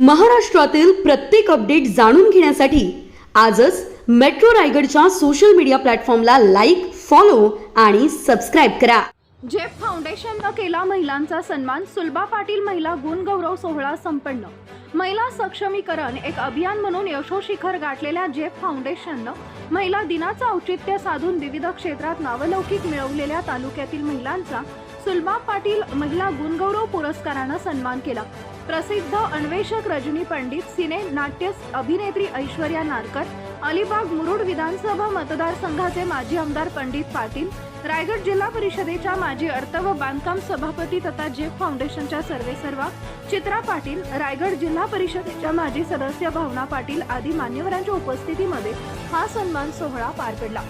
महाराष्ट्रातील प्रत्येक अपडेट जाणून घेण्यासाठी आजच मेट्रो रायगडच्या सोशल मीडिया प्लॅटफॉर्मला लाईक फॉलो आणि सबस्क्राईब करा. जेफ फाउंडेशननं केला महिलांचा सन्मान सुलभा पाटील महिला गुणगौरव सोहळा संपन्न. महिला सक्षमीकरण एक अभियान म्हणून यशोशिखर गाठलेल्या जेफ फाउंडेशननं महिला दिनाचं औचित्य साधून विविध क्षेत्रात नावलौकिक मिळवलेल्या तालुक्यातील महिलांचा सुलभा पाटील महिला गुणगौरव पुरस्कारानं सन्मान केला. प्रसिद्ध अन्वेषक रजनी पंडित सिने नाट्य अभिनेत्री ऐश्वर्या नारकर अलिबाग मुरुड विधानसभा मतदारसंघाचे माजी आमदार पंडित पाटील रायगड जिल्हा परिषदेच्या माजी अर्थ व बांधकाम सभापती तथा जेफ फाउंडेशनच्या सर्वेसर्वा चित्रा पाटील रायगड जिल्हा परिषदेच्या माजी सदस्य भावना पाटील आदी मान्यवरांच्या उपस्थितीमध्ये हा सन्मान सोहळा पार पडला.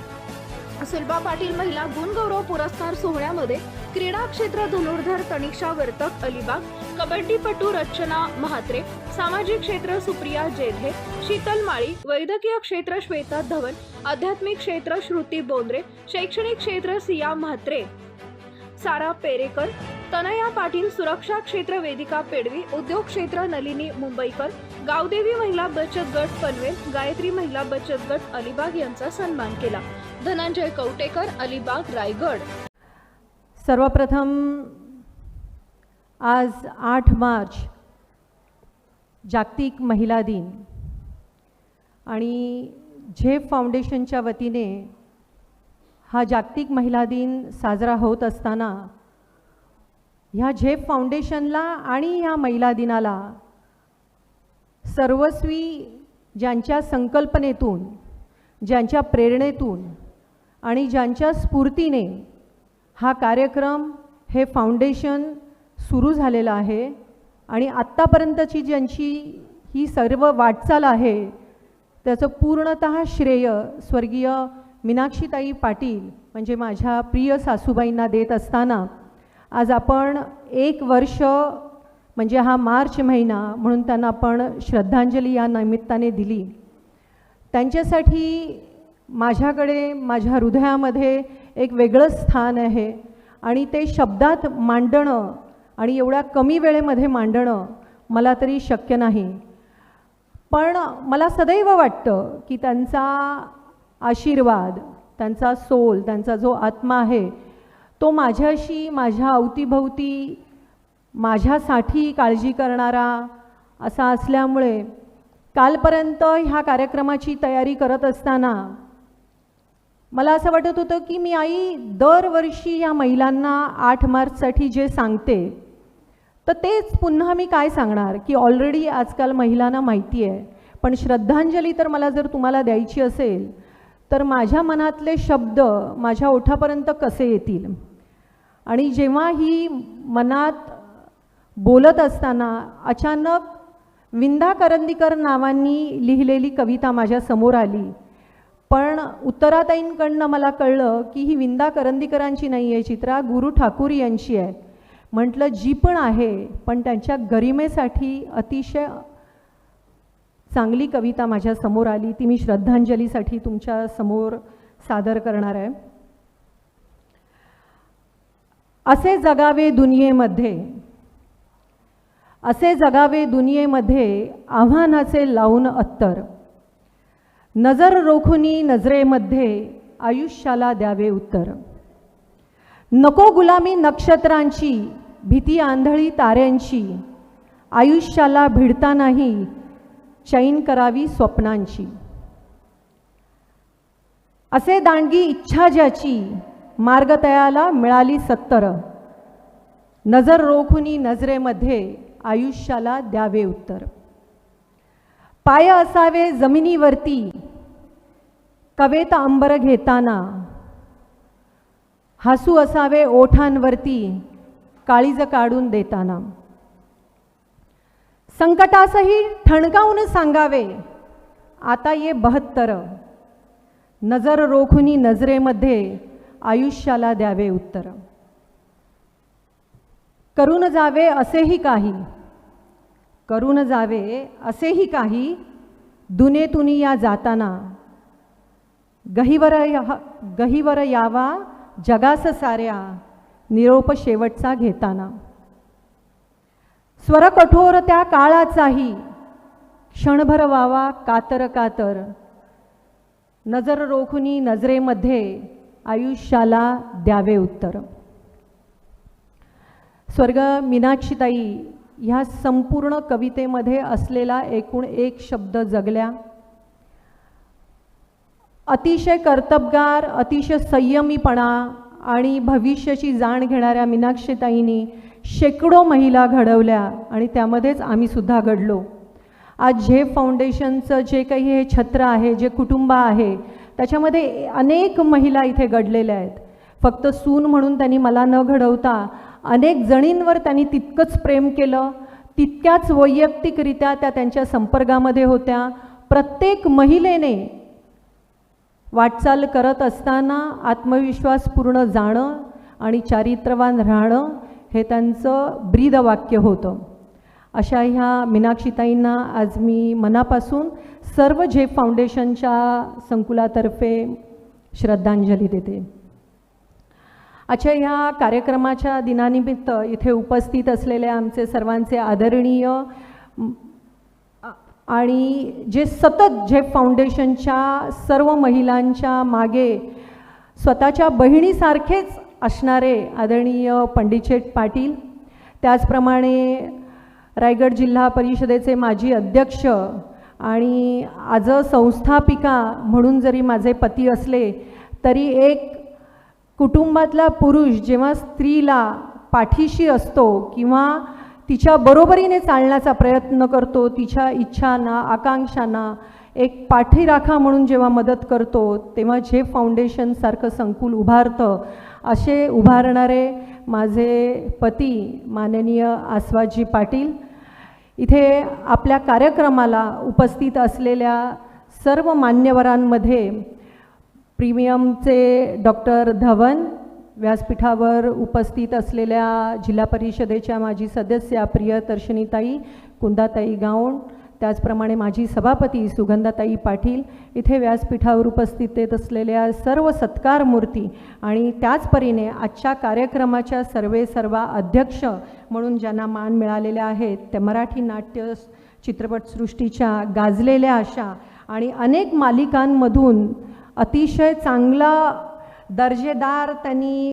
सुलभा पाटील महिला गुणगौरव पुरस्कार सोहळ्यामध्ये क्रीडा क्षेत्र धनुर्धर तनिषा वर्तक अलिबाग कबड्डीपटू रचना म्हात्रे सामाजिक क्षेत्र सुप्रिया जेधे शीतल माळी वैद्यकीय क्षेत्र श्वेता धवन आध्यात्मिक क्षेत्र श्रुती बोंद्रे शैक्षणिक क्षेत्र सिया म्हात्रे. सारा पेरेकर तनया पाटील सुरक्षा क्षेत्र वेदिका पेडवी उद्योग क्षेत्र नलिनी मुंबईकर गावदेवी महिला बचत गट पनवेल गायत्री महिला बचत गट अलिबाग यांचा सन्मान केला. धनंजय कवटेकर अलिबाग रायगड. सर्वप्रथम आज आठ मार्च जागतिक महिला दिन. आणि झेप फाउंडेशनच्या वतीने हा जागतिक महिला दिन साजरा होत असताना ह्या झेप फाउंडेशनला आणि ह्या महिला दिनाला सर्वस्वी ज्यांच्या संकल्पनेतून ज्यांच्या प्रेरणेतून आणि ज्यांच्या स्फूर्तीने हा कार्यक्रम हे फाउंडेशन सुरू झालेलं आहे आणि आत्तापर्यंतची ज्यांची ही सर्व वाटचाल आहे त्याचं पूर्णत श्रेय स्वर्गीय मीनाक्षीताई पाटील म्हणजे माझ्या प्रिय सासूबाईंना देत असताना आज आपण एक वर्ष म्हणजे हा मार्च महिना म्हणून त्यांना आपण श्रद्धांजली या निमित्ताने दिली. त्यांच्यासाठी माझ्याकडे माझ्या हृदयामध्ये एक वेगळं स्थान आहे आणि ते शब्दात मांडणं आणि एवढ्या कमी वेळेमध्ये मांडणं मला तरी शक्य नाही. पण मला सदैव वाटतं की त्यांचा आशीर्वाद त्यांचा सोल त्यांचा जो आत्मा आहे तो माझ्याशी माझ्या अवतीभवती माझ्यासाठी काळजी करणारा असा असल्यामुळे कालपर्यंत ह्या कार्यक्रमाची तयारी करत असताना मला असं वाटत होतं की मी आई दरवर्षी या महिलांना आठ मार्चसाठी जे सांगते तर तेच पुन्हा मी काय सांगणार की ऑलरेडी आजकाल महिलांना माहिती आहे. पण श्रद्धांजली तर मला जर तुम्हाला द्यायची असेल तर माझ्या मनातले शब्द माझ्या ओठापर्यंत कसे येतील? आणि जेव्हा ही मनात बोलत असताना अचानक विंदा करंदीकर नावांनी लिहिलेली कविता माझ्यासमोर आली. पण उत्तराताईंकडनं मला कळलं की ही विंदा करंदीकरांची नाही आहे चित्रा गुरु ठाकूर यांची आहे. म्हटलं जी पण आहे पण त्यांच्या गरिमेसाठी अतिशय चांगली कविता माझ्यासमोर आली. ती मी श्रद्धांजलीसाठी तुमच्यासमोर सादर करणार आहे. असे जगावे दुनियेमध्ये असे जगावे दुनियेमध्ये आव्हानाचे लावून अत्तर. नजर रोखुनी नजरेमध्ये आयुष्याला द्यावे उत्तर. नको गुलामी नक्षत्रांची भीती आंधळी ताऱ्यांची आयुष्याला भिडतानाही चैन करावी स्वप्नांची. असे दांडगी इच्छा ज्याची मार्गतयाला मिळाली सत्तर. नजर रोखुनी नजरेमध्ये आयुष्याला द्यावे उत्तर. पाय असावे जमिनीवरती कवेत अंबर घेताना. हसू असावे ओठांवरती काळीज काढून देताना. संकटासही ठणकावून सांगावे. आता ये बहत्तर. नजर रोखुनी नजरेमध्ये आयुष्याला द्यावे उत्तर. करून जावे असेही काही. करून जावे असेही काही दुनेतुनी या जाताना. गहिवर या- गहिवर यावा जगास साऱ्या. निरोप शेवटचा घेताना. स्वर कठोर त्या काळाचाही क्षणभर वावा कातर कातर. नजर रोखुनी नजरेमध्ये आयुष्याला द्यावे उत्तर. स्वर्ग मीनाक्षीताई ह्या संपूर्ण कवितेमध्ये असलेला एकूण एक शब्द जगल्या. अतिशय कर्तबगार अतिशय संयमीपणा आणि भविष्याची जाण घेणाऱ्या मीनाक्षीताईंनी शेकडो महिला घडवल्या आणि त्यामध्येच आम्ही सुद्धा घडलो. आज झे फाउंडेशनचं जे काही हे छत्र आहे जे कुटुंब आहे त्याच्यामध्ये अनेक महिला इथे घडलेल्या आहेत. फक्त सून म्हणून त्यांनी मला न घडवता अनेक जणींवर त्यांनी तितकंच प्रेम केलं. तितक्याच वैयक्तिकरित्या त्या त्यांच्या संपर्कामध्ये होत्या. प्रत्येक महिलेने वाटचाल करत असताना आत्मविश्वास पूर्ण जाणं आणि चारित्र्यवान राहणं हे त्यांचं ब्रीदवाक्य होतं. अशा ह्या मीनाक्षीताईंना आज मी मनापासून सर्व झेप फाउंडेशनच्या संकुलातर्फे श्रद्धांजली देते. अच्छा ह्या कार्यक्रमाच्या दिनानिमित्त इथे उपस्थित असलेले आमचे सर्वांचे आदरणीय आणि जे सतत झेप फाउंडेशनच्या सर्व महिलांच्या मागे स्वतःच्या बहिणीसारखेच असणारे आदरणीय पंडितशेठ पाटील त्याचप्रमाणे रायगड जिल्हा परिषदेचे माजी अध्यक्ष आणि आज संस्थापिका म्हणून जरी माझे पती असले तरी एक कुटुंबातला पुरुष जेव्हा स्त्रीला पाठीशी असतो किंवा तिच्या बरोबरीने चालण्याचा प्रयत्न करतो तिच्या इच्छांना आकांक्षांना एक पाठीराखा म्हणून जेव्हा मदत करतो तेव्हा जे फाउंडेशनसारखं संकुल उभारतं असे उभारणारे माझे पती माननीय आसवाजी पाटील इथे आपल्या कार्यक्रमाला उपस्थित असलेल्या सर्व मान्यवरांमध्ये प्रीमियमचे डॉक्टर धवन व्यासपीठावर उपस्थित असलेल्या जिल्हा परिषदेच्या माजी सदस्या प्रियदर्शनीताई कुंदाताई गावण त्याचप्रमाणे माजी सभापती सुगंधाताई पाटील इथे व्यासपीठावर उपस्थित येत असलेल्या सर्व सत्कार मूर्ती आणि त्याच परीने आजच्या कार्यक्रमाच्या सर्वे सर्व अध्यक्ष म्हणून ज्यांना मान मिळालेले आहेत त्या मराठी नाट्य चित्रपटसृष्टीच्या गाजलेल्या अशा आणि अनेक मालिकांमधून अतिशय चांगला दर्जेदार त्यांनी